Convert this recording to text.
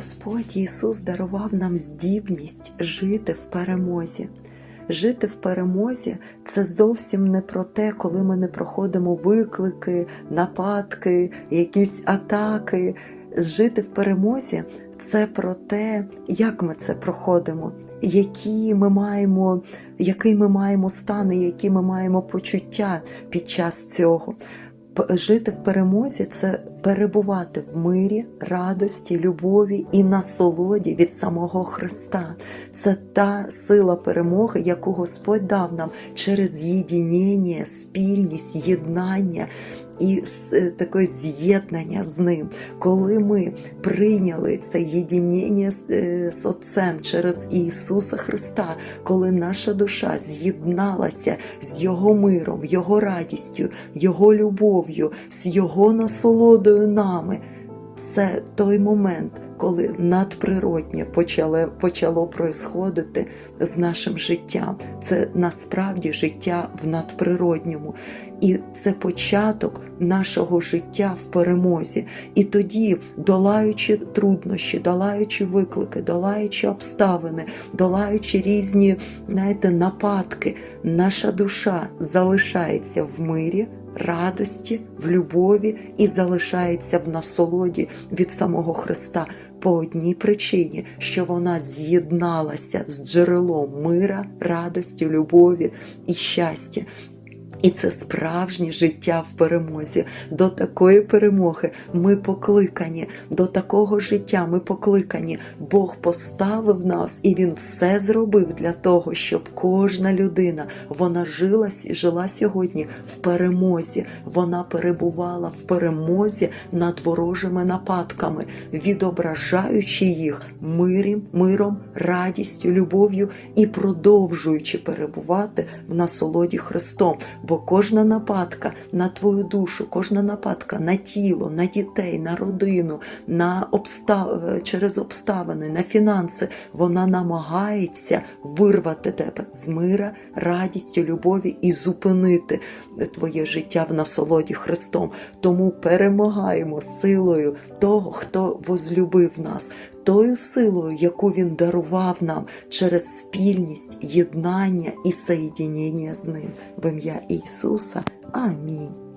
Господь Ісус дарував нам здібність жити в перемозі. Жити в перемозі це зовсім не про те, коли ми не проходимо виклики, нападки, якісь атаки. Жити в перемозі це про те, як ми це проходимо, які ми маємо, який ми маємо стан, і які ми маємо почуття під час цього. Жити в перемозі це перебувати в мирі, радості, любові і насолоді від самого Христа. Це та сила перемоги, яку Господь дав нам через єдінення, спільність, єднання і с- таке з'єднання з ним. Коли ми прийняли це єдінення е, з Отцем через Ісуса Христа, коли наша душа з'єдналася з Його миром, Його радістю, Його любов'ю, з Його насолодою нами. Це той момент, коли надприроднє почало, почало происходити з нашим життям. Це насправді життя в надприродньому. І це початок нашого життя в перемозі. І тоді, долаючи труднощі, долаючи виклики, долаючи обставини, долаючи різні знаєте, нападки, наша душа залишається в мирі, радості, в любові і залишається в насолоді від самого Христа по одній причині, що вона з'єдналася з джерелом мира, радості, любові і щастя. І це справжнє життя в перемозі. До такої перемоги ми покликані, до такого життя ми покликані. Бог поставив нас, і Він все зробив для того, щоб кожна людина вона жила, жила сьогодні в перемозі. Вона перебувала в перемозі над ворожими нападками, відображаючи їх миром, миром, радістю, любов'ю і продовжуючи перебувати в насолоді Христом. Бо кожна нападка на твою душу, кожна нападка на тіло, на дітей, на родину, на обстав... через обставини, на фінанси, вона намагається вирвати тебе з мира, радістю, любові і зупинити твоє життя в насолоді Христом. Тому перемагаємо силою того, хто возлюбив нас, тою силою, яку Він дарував нам через спільність, єднання і соєдінення з ним. В ім'я Ісуса. Амінь.